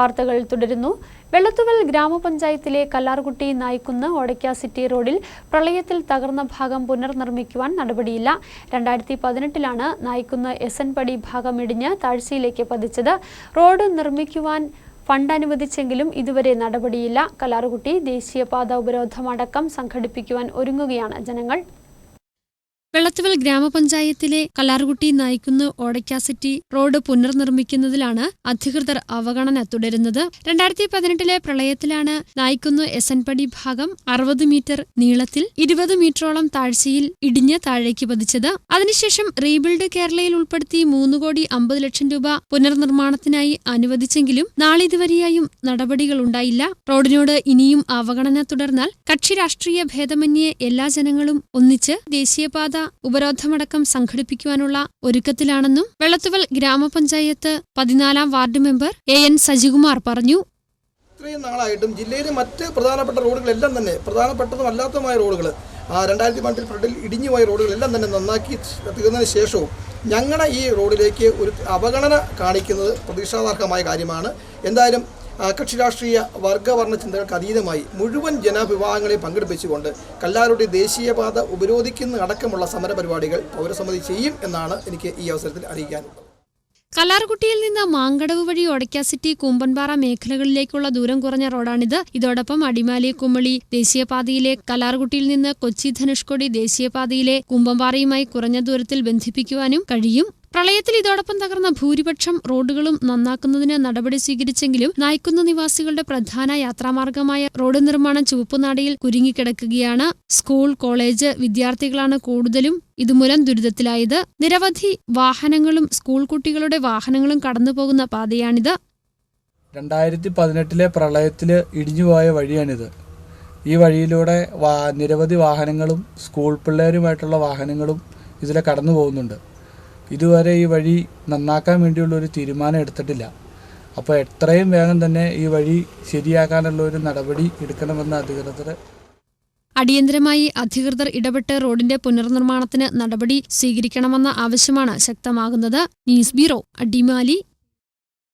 വാർത്തകൾ തുടരുന്നു. വെള്ളത്തുവൽ ഗ്രാമപഞ്ചായത്തിലെ കല്ലാർകുട്ടി നായ്ക്കുന്ന് ഓടയ്ക്ക സിറ്റി റോഡിൽ പ്രളയത്തിൽ തകർന്ന ഭാഗം പുനർനിർമ്മിക്കുവാൻ നടപടിയില്ല. രണ്ടായിരത്തി പതിനെട്ടിലാണ് നായ്ക്കുന്ന് എസ് എൻ പടി ഭാഗം ഇടിഞ്ഞ് താഴ്ചയിലേക്ക് പതിച്ചത്. റോഡ് നിർമ്മിക്കുവാൻ ഫണ്ട് അനുവദിച്ചെങ്കിലും ഇതുവരെ നടപടിയില്ല. കല്ലാർകുട്ടി ദേശീയപാത ഉപരോധമടക്കം സംഘടിപ്പിക്കുവാൻ ഒരുങ്ങുകയാണ് ജനങ്ങൾ. വെള്ളത്തുവൽ ഗ്രാമപഞ്ചായത്തിലെ കല്ലാർകുട്ടി നയിക്കുന്ന ഓടക്കാസിറ്റി റോഡ് പുനർനിർമ്മിക്കുന്നതിലാണ് അധികൃതർ അവഗണന തുടരുന്നത്. രണ്ടായിരത്തി പതിനെട്ടിലെ പ്രളയത്തിലാണ് നായ്ക്കുന്ന് എസ് എൻ പടി ഭാഗം അറുപത് മീറ്റർ നീളത്തിൽ ഇരുപത് മീറ്ററോളം താഴ്ചയിൽ ഇടിഞ്ഞ് താഴേക്ക് പതിച്ചത്. അതിനുശേഷം റീബിൽഡ് കേരളയിൽ ഉൾപ്പെടുത്തി മൂന്ന് കോടി അമ്പത് ലക്ഷം രൂപ പുനർനിർമ്മാണത്തിനായി അനുവദിച്ചെങ്കിലും നാളിതുവരെയായും നടപടികളുണ്ടായില്ല റോഡിനോട് ഇനിയും അവഗണന തുടർന്നാൽ കക്ഷി രാഷ്ട്രീയ ഭേദമന്യേ എല്ലാ ജനങ്ങളും ഒന്നിച്ച് ദേശീയപാത ഉപരോധമടക്കം സംഘടിപ്പിക്കുവാനുള്ള ഒരുക്കത്തിലാണെന്നും വെള്ളത്തുവൽ ഗ്രാമപഞ്ചായത്ത് പതിനാലാം ward member A N Sajikumar പറഞ്ഞു. ഇത്രയും നാളായിട്ടും ജില്ലയിലെ മറ്റ് പ്രധാനപ്പെട്ട റോഡുകളെല്ലാം തന്നെ പ്രധാനപ്പെട്ടതും അല്ലാത്തതുമായ റോഡുകൾ രണ്ടായിരത്തി പണ്ടിൽ ഫ്രണ്ടിൽ ഇടിഞ്ഞുപോയ റോഡുകളെല്ലാം തന്നെ നന്നാക്കി തീർന്നതിന് ശേഷവും ഞങ്ങളുടെ ഈ റോഡിലേക്ക് ഒരു അവഗണന കാണിക്കുന്നത് പ്രതീക്ഷാർഹമായ കാര്യമാണ്. എന്തായാലും കക്ഷി രാഷ്ട്രീയ വർഗവർണ ചിന്തകൾക്ക് അതീതമായി മുഴുവൻ ജനവിഭാഗങ്ങളെ പങ്കെടുപ്പിച്ചുകൊണ്ട് കല്ലാരുടെ ദേശീയപാത ഉപരോധിക്കുന്ന അടക്കമുള്ള സമരപരിപാടികൾ പൗരസമിതി ചെയ്യും എന്നാണ് എനിക്ക് ഈ അവസരത്തിൽ അറിയിക്കാനുള്ളത്. കല്ലാർകുട്ടിയിൽ നിന്ന് മാങ്കടവ് വഴി ഒടക്കാസിറ്റി സിറ്റി കൂമ്പൻപാറ മേഖലകളിലേക്കുള്ള ദൂരം കുറഞ്ഞ റോഡാണിത്. ഇതോടൊപ്പം അടിമാലി കുമ്മളി ദേശീയപാതയിലെ കല്ലാർകുട്ടിയിൽ നിന്ന് കൊച്ചി ധനുഷ്കോടി ദേശീയപാതയിലെ കുമ്പംപാറയുമായി കുറഞ്ഞ ദൂരത്തിൽ ബന്ധിപ്പിക്കുവാനും കഴിയും. പ്രളയത്തിൽ ഇതോടൊപ്പം തകർന്ന ഭൂരിപക്ഷം റോഡുകളും നന്നാക്കുന്നതിന് നടപടി സ്വീകരിച്ചെങ്കിലും നായ്ക്കുന്ന നിവാസികളുടെ പ്രധാന യാത്രാമാർഗമായ റോഡ് നിർമ്മാണം ചുവപ്പുനാടയിൽ കുരുങ്ങിക്കിടക്കുകയാണ്. സ്കൂൾ കോളേജ് വിദ്യാർത്ഥികളാണ് കൂടുതലും ഇതുമൂലം ദുരിതത്തിലായത്. നിരവധി വാഹനങ്ങളും സ്കൂൾ കുട്ടികളുടെ വാഹനങ്ങളും കടന്നുപോകുന്ന പാതയാണിത്. രണ്ടായിരത്തി പതിനെട്ടിലെ പ്രളയത്തിൽ ഇടിഞ്ഞുപോയ വഴിയാണിത്. ഈ വഴിയിലൂടെ നിരവധി വാഹനങ്ങളും സ്കൂൾ പിള്ളേരുമായിട്ടുള്ള വാഹനങ്ങളും ഇതിലെ കടന്നു പോകുന്നുണ്ട് ഇതുവരെ ഈ വഴി നന്നാക്കാൻ വേണ്ടിയുള്ള ഒരു തീരുമാനം എടുത്തിട്ടില്ല. അപ്പോൾ എത്രയും വേഗം തന്നെ ഈ വഴി ശരിയാക്കാനുള്ള ഒരു നടപടി എടുക്കണമെന്ന് അധികൃതർ അടിയന്തരമായി അധികൃതർ ഇടപെട്ട് റോഡിന്റെ പുനർനിർമ്മാണത്തിന് നടപടി സ്വീകരിക്കണമെന്ന ആവശ്യമാണ് ശക്തമാകുന്നത്. News bureau Adimali.